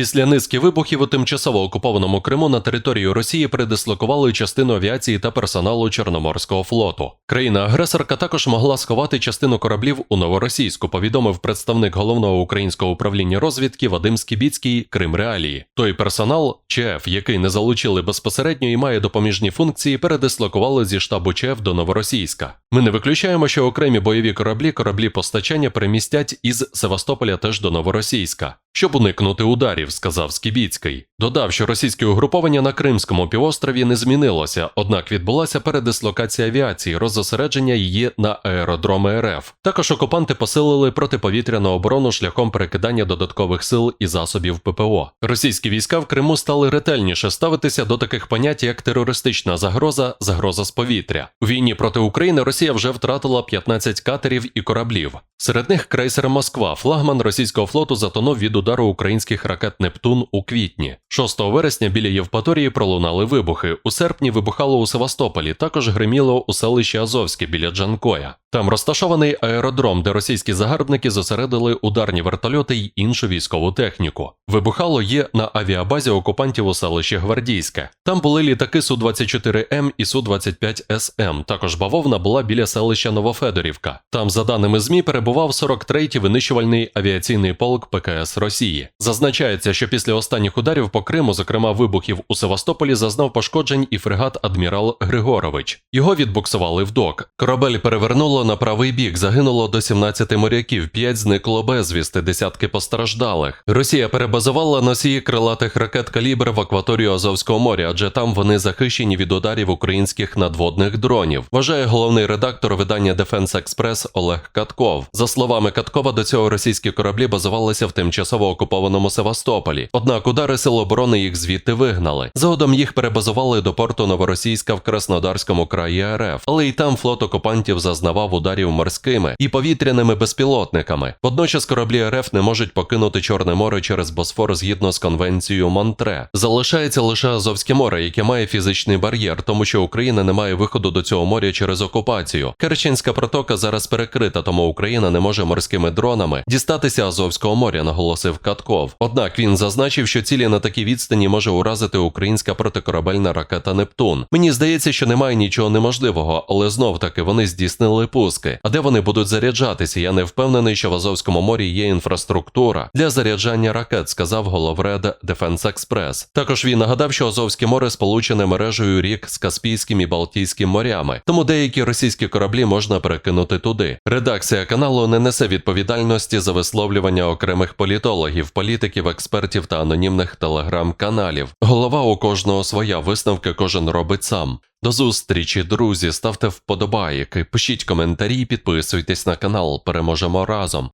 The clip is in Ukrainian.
Після низки вибухів у тимчасово окупованому Криму на територію Росії передислокували частину авіації та персоналу Чорноморського флоту. Країна-агресорка також могла сховати частину кораблів у Новоросійську, повідомив представник головного українського управління розвідки Вадим Скібіцький Крим Реалії. Той персонал ЧФ, який не залучили безпосередньо і має допоміжні функції, передислокували зі штабу ЧФ до Новоросійська. Ми не виключаємо, що окремі бойові кораблі, кораблі постачання перемістять із Севастополя теж до Новоросійська. Щоб уникнути ударів, сказав Скібіцький. Додав, що російське угруповання на Кримському півострові не змінилося, однак відбулася передислокація авіації, роззосередження її на аеродроми РФ. Також окупанти посилили протиповітряну оборону шляхом перекидання додаткових сил і засобів ППО. Російські війська в Криму стали ретельніше ставитися до таких понять, як терористична загроза, загроза з повітря. У війні проти України Росія вже втратила 15 катерів і кораблів. Серед них крейсер Москва, флагман російського флоту затонув від удару українських ракет Нептун у квітні. 6 вересня біля Євпаторії пролунали вибухи. У серпні вибухало у Севастополі, також гриміло у селищі Азовське біля Джанкоя. Там розташований аеродром, де російські загарбники зосередили ударні вертольоти й іншу військову техніку. Вибухало є на авіабазі окупантів у селищі Гвардійське. Там були літаки Су-24М і Су-25СМ. Також бавовна була біля селища Новофедорівка. Там, за даними ЗМІ, перебував 43-й винищувальний авіаційний полк ПКС Росії. Зазначається, що після останніх ударів по Криму, зокрема вибухів у Севастополі, зазнав пошкоджень і фрегат адмірал Григорович. Його відбуксували в док. Корабель перевернуло на правий бік, загинуло до 17 моряків, 5 зникло безвісти, десятки постраждалих. Росія перебазувала носії крилатих ракет калібр в акваторію Азовського моря, адже там вони захищені від ударів українських надводних дронів. Вважає головний редактор видання Defense Express Олег Катков. За словами Каткова, до цього російські кораблі базувалися в тимчасово окупованому Севастополі. Однак удари сил оборони їх звідти вигнали. Згодом їх перебазували до порту Новоросійська в Краснодарському краї РФ, але й там флот окупантів зазнавав ударів морськими і повітряними безпілотниками. Водночас кораблі РФ не можуть покинути Чорне море через Босфор згідно з конвенцією Монтре. Залишається лише Азовське море, яке має фізичний бар'єр, тому що Україна не має виходу до цього моря через окупацію. Керченська протока зараз перекрита, тому Україна не може морськими дронами дістатися Азовського моря, наголосив Катков. Однак він зазначив, що цілі на такій відстані може уразити українська протикорабельна ракета Нептун. Мені здається, що немає нічого неможливого, але знов таки вони здійснили пуски. А де вони будуть заряджатися? Я не впевнений, що в Азовському морі є інфраструктура для заряджання ракет, сказав головред Defense Express. Також він нагадав, що Азовське море сполучене мережею рік з Каспійським і Балтійським морями, тому деякі російські кораблі можна перекинути туди. Редакція каналу не несе відповідальності за висловлювання окремих політологів, політиків, експертів та анонімних телеграм-каналів. Голова у кожного своя висновки кожен робить сам. До зустрічі, друзі. Ставте вподобайки, пишіть коментарі, підписуйтесь на канал. Переможемо разом.